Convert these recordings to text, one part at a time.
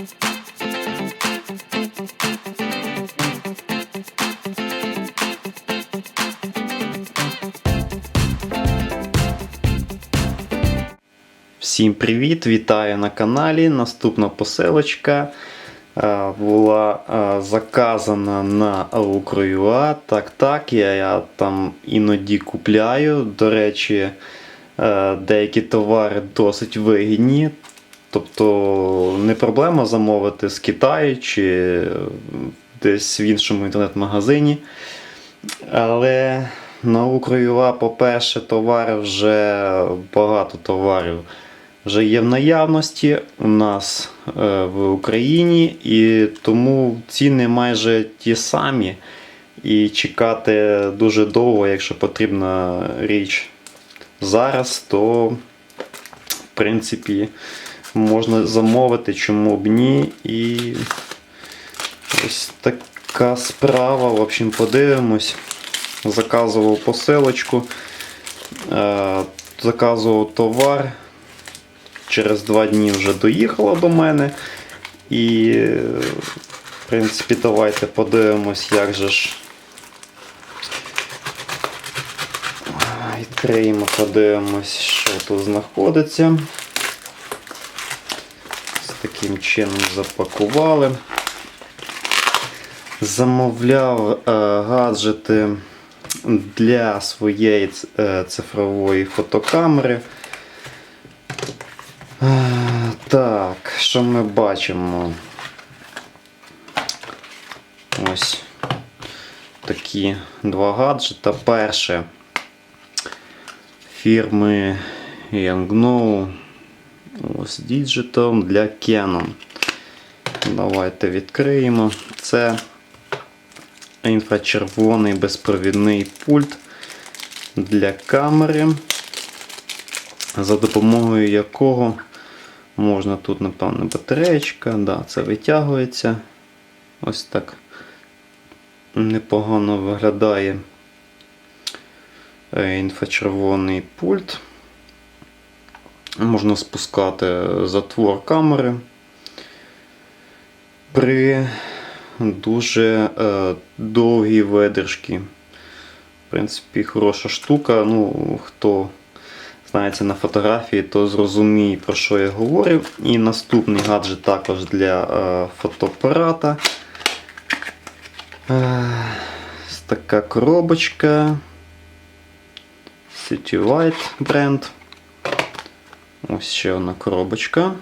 Всім привіт! Вітаю на каналі. Наступна посилочка е, була е, заказана на Alukro.ua. Так, так, я, я там іноді купляю. До речі, е, деякі товари досить вигідні. Тобто не проблема замовити з Китаю чи десь в іншому інтернет-магазині. Але на Укроюва, по-перше, товари вже багато товарів вже є в наявності у нас е, в Україні, і тому ціни майже ті самі. І чекати дуже довго, якщо потрібна річ зараз, то в принципі можна замовити, чому б ні. І ось така справа. В общем, подивимось. Заказував посилочку, е, заказував товар. Через два дні вже доїхала до мене. І, в принципі, давайте подивимось, як же ж. Відкриємо, подивимось, що тут знаходиться. Таким чином запакували. Замовляв е, гаджети для своєї е, цифрової фотокамери. Е, Так, що ми бачимо? Ось такі два гаджета. Перше фірми Yangno ось Digital для Canon. Давайте відкриємо. Це інфрачервоний безпровідний пульт для камери, за допомогою якого можна тут, напевно, батареєчка, да, це витягується. Ось так непогано виглядає е, інфрачервоний пульт. Можна спускати затвор камери. При дуже е, довгій видержки. В принципі, хороша штука. Ну, хто знається на фотографії, то зрозуміє, про що я говорю. І наступний гаджет також для е, фотоапарата. Е, така коробочка. City Light бренд. Ось ще одна коробочка.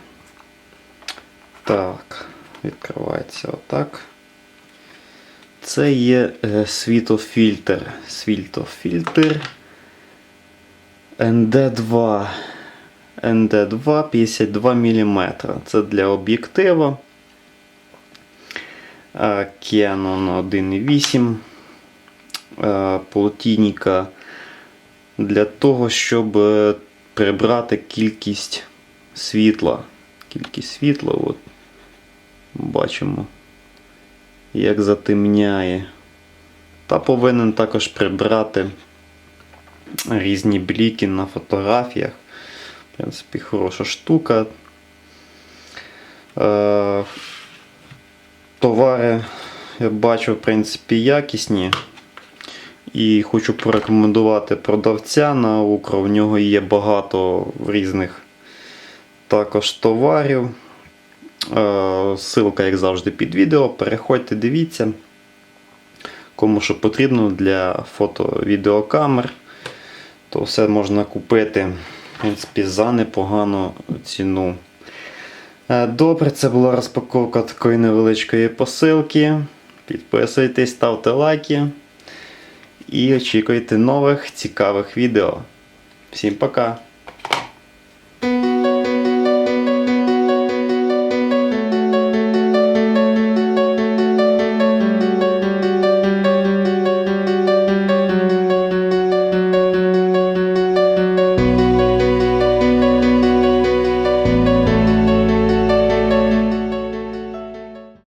Так, відкривається отак. Це є е, світофільтр. Світофільтр ND2. ND2 52 мм. Це для об'єктива. Е, Canon 1.8. Е, Полтинника для того, щоб прибрати кількість світла. Кількість світла, от бачимо, як затемняє. Та повинен також прибрати різні бліки на фотографіях. В принципі, хороша штука. Е, Товари, я бачу, в принципі, якісні. І хочу порекомендувати продавця на Укро. В нього є багато різних також товарів. Е, Ссылка, як завжди, під відео. Переходьте, дивіться. Кому що потрібно для фото-відеокамер, то все можна купити в принципі, за непогану ціну. Е, Добре, це була розпаковка такої невеличкої посилки. Підписуйтесь, ставте лайки і очікуйте нових цікавих відео. Всім пока!